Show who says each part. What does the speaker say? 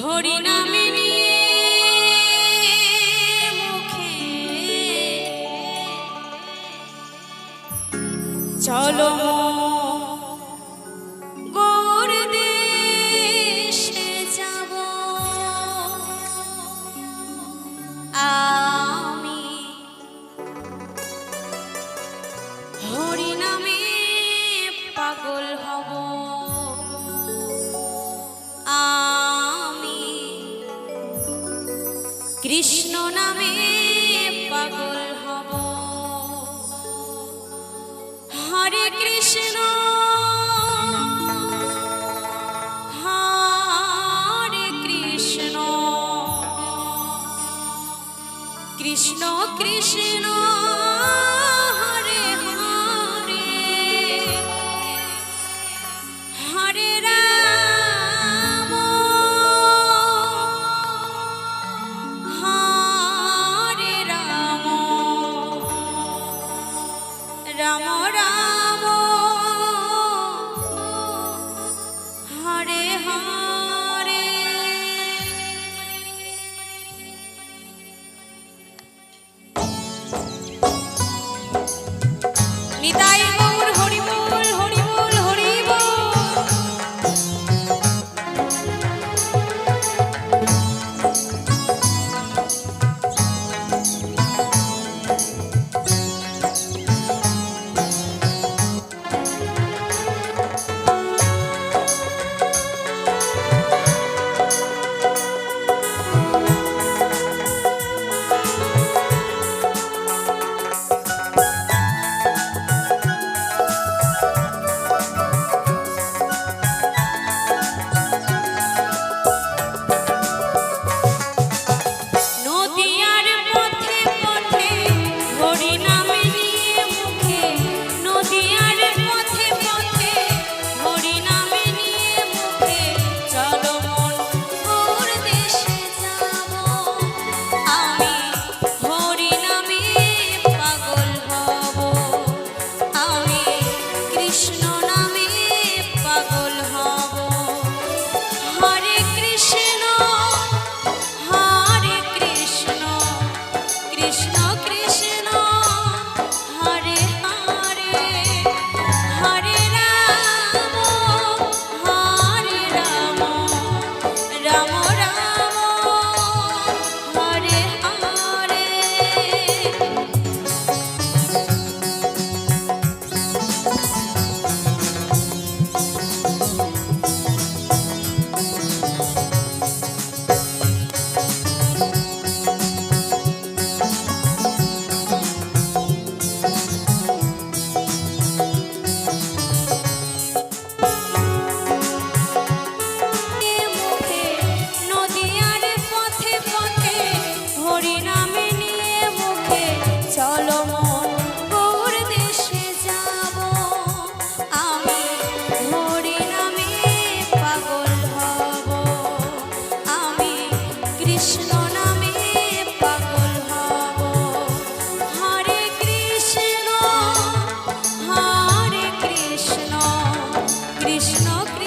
Speaker 1: হরি নিয়ে মুখে। চলো কৃষ্ণ নামে পাগল হব। হরে কৃষ্ণ। হরে কৃষ্ণ। কৃষ্ণ কৃষ্ণ। হরে রাম রাম রাম